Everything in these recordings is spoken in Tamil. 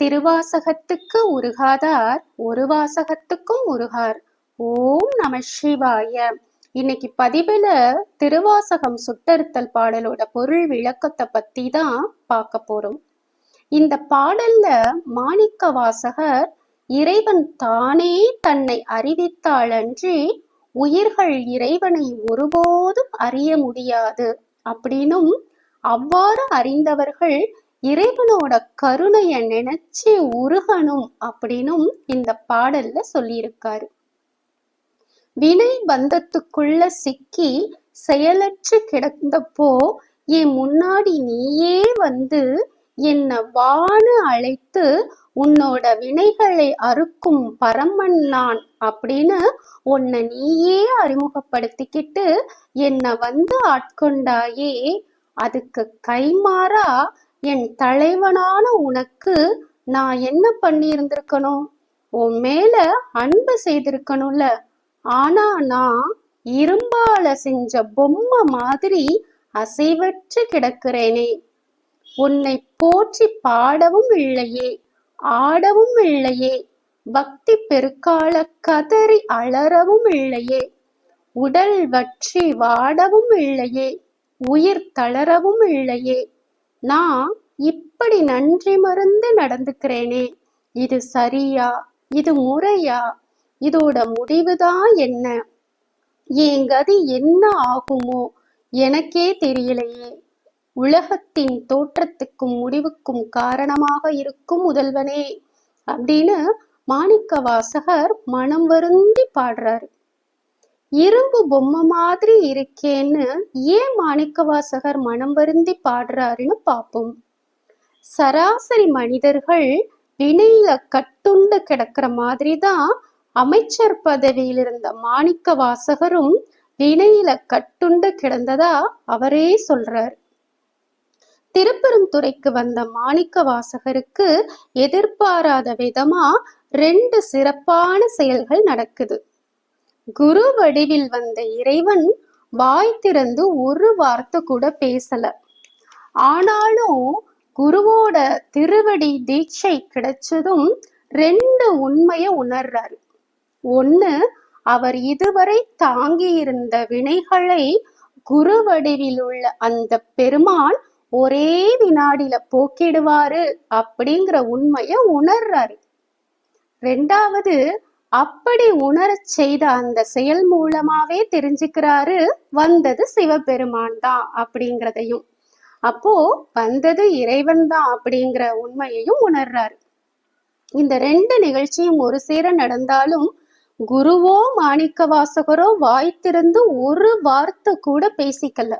திருவாசகத்துக்கு உருகாதார் ஒரு வாசகத்துக்கும் உருகார். ஓம் நம சிவாய. இன்னைக்கு பதிவுல திருவாசகம் சுட்டறுத்தல் பாடலோட பொருள் விளக்கத்தை பத்தி தான் பார்க்க போறோம். இந்த பாடல்ல மாணிக்க வாசகர் இறைவன் தானே தன்னை அறிவித்தாளன்றி உயிர்கள் இறைவனை ஒருபோதும் அறிய முடியாது. அப்படின்னும் அவ்வாறு அறிந்தவர்கள் இறைவனோட கருணைய நினைச்சு உருகணும் அப்படின்னும் இந்த பாடல்ல சொல்லியிருக்காரு. வினை பந்தத்துக்குள்ள சிக்கி செயலற்று கிடந்தப்போ என் முன்னாடி நீயே வந்து என்ன வானு அழைத்து உன்னோட வினைகளை அறுக்கும் பரமன் நான் அப்படின்னு உன்னை நீயே அறிமுகப்படுத்திக்கிட்டு என்னை வந்து ஆட்கொண்டாயே அதுக்கு கைமாறா என் தலைவனான உனக்கு நான் என்ன பண்ணியிருந்திருக்கணும்? உன் மேல அன்பு செய்திருக்கணும்ல. ஆனா நான் இரும்பால செஞ்ச பொம்மை மாதிரி அசைவற்று கிடக்கிறேனே. உன்னை போற்றி பாடவும் இல்லையே ஆடவும் இல்லையே. பக்தி பெருக்கால கதறி அலறவும் இல்லையே. உடல் வற்றி வாடவும் இல்லையே உயிர் தளரவும் இல்லையே. நான் இப்படி நன்றி மறந்து நடந்துக்கிறேனே. இது சரியா? இது முறையா? இதோட முடிவுதான் என்ன? என் கதி என்ன ஆகுமோ? எனக்கே தெரியலையே. உலகத்தின் தோற்றத்துக்கும் முடிவுக்கும் காரணமாக இருக்கும் முதல்வனே. அப்படின்னு மாணிக்க வாசகர் மனம் வருந்தி பாடுறாரு. இரும்பு பொம்மை மாதிரி இருக்கேன்னு ஏன் மாணிக்கவாசகர் மனம் வருந்தி பாடுறாருன்னு பார்ப்போம் சராசரி மனிதர்கள் வினையில கட்டுண்டு கிடக்கிற மாதிரி தான் அமைச்சர் பதவியில் இருந்த மாணிக்க வாசகரும் வினையில கட்டுண்டு கிடந்ததா அவரே சொல்றார். திருப்பெருந்துறைக்கு வந்த மாணிக்க வாசகருக்கு எதிர்பாராத விதமா ரெண்டு சிறப்பான செயல்கள் நடக்குது. குரு வடிவில் வந்த இறைவன் வாய் திறந்து ஒரு வார்த்தை கூட பேசல. ஆனாலும் குருவோட திருவடி தீட்சை கிடைச்சதும் ரெண்டு உண்மைய உணர்றாரு. ஒண்ணு அவர் இதுவரை தாங்கி இருந்த வினைகளை குரு வடிவில் உள்ள அந்த பெருமான் ஒரே வினாடியில போக்கிடுவாரு அப்படிங்கிற உண்மைய உணர்றாரு. ரெண்டாவது அப்படி உணரச் செய்த அந்த செயல் மூலமாவே தெரிஞ்சுக்கிறாரு வந்தது சிவபெருமான் தான் அப்படிங்கிறதையும். அப்போ வந்தது இறைவன் தான் அப்படிங்கிற உண்மையையும் உணர்றாரு. இந்த ரெண்டு நிகழ்ச்சியும் ஒரு சேர நடந்தாலும் குருவோ மாணிக்க வாசகரோ வாய்த்திருந்து ஒரு வார்த்தை கூட பேசிக்கல.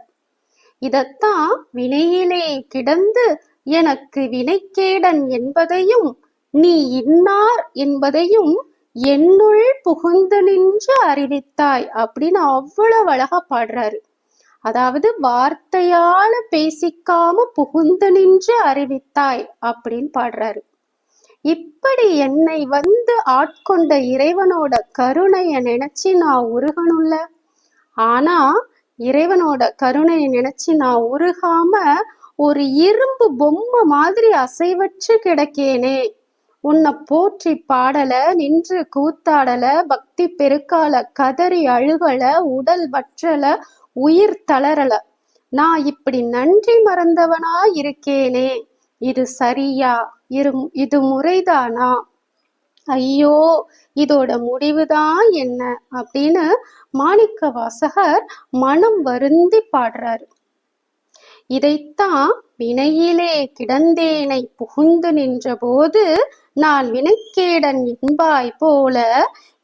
இதத்தான் வினையிலே கிடந்து எனக்கு வினைக்கேடன் என்பதையும் நீ இன்னார் என்பதையும் என்னுள் புகுந்து நின்று அறிவித்தாய் அப்படின்னு அவ்வளவு அழகா பாடுறாரு. அதாவது வார்த்தையால பேசிக்காம புகுந்து நின்று அறிவித்தாய் அப்படின்னு பாடுறாரு. இப்படி என்னை வந்து ஆட்கொண்ட இறைவனோட கருணைய நினைச்சு நான் உருகணும்ல? ஆனா இறைவனோட கருணையை நினைச்சு நான் உருகாம ஒரு இரும்பு பொம்மை மாதிரி அசைவற்று கிடக்கேனே உன்னை போற்றி பாடல நின்று கூத்தாடல பக்தி பெருக்கால கதறி அழுகல உடல் வற்றல உயிர் தளரல. நான் இப்படி நன்றி மறந்தவனா இருக்கேனே. இது சரியா? இரு இது முறைதானா? ஐயோ இதோட முடிவுதான் என்ன? அப்படின்னு மாணிக்க வாசகர் மனம் வருந்தி பாடுறாரு. இதைத்தான் வினையிலே கிடந்தேனை புகுந்து நின்றபோது நான் வினைக்கேடன் என்பாய் போல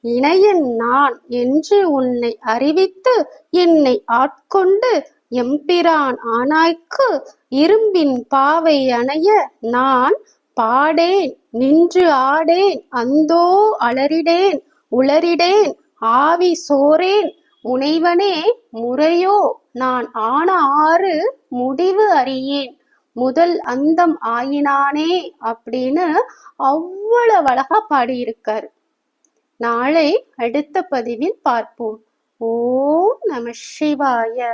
இணையன் நான் என்று உன்னை அறிவித்து என்னை ஆட்கொண்டு எம்பிரான் ஆனாய்க்கு இரும்பின் பாவை அணைய நான் பாடேன் நின்று ஆடேன் அந்தோ அலறிடேன் உளறிடேன் ஆவி சோரேன் முனைவனே முறையோ நான் ஆன ஆறு முடிவு அறியேன். முதல் அந்தம் ஆயினானே அப்படின்னு அவ்வளவு அழகா பாடியிருக்காரு. நாளை அடுத்த பதிவில் பார்ப்போம். ஓம் நம சிவாய.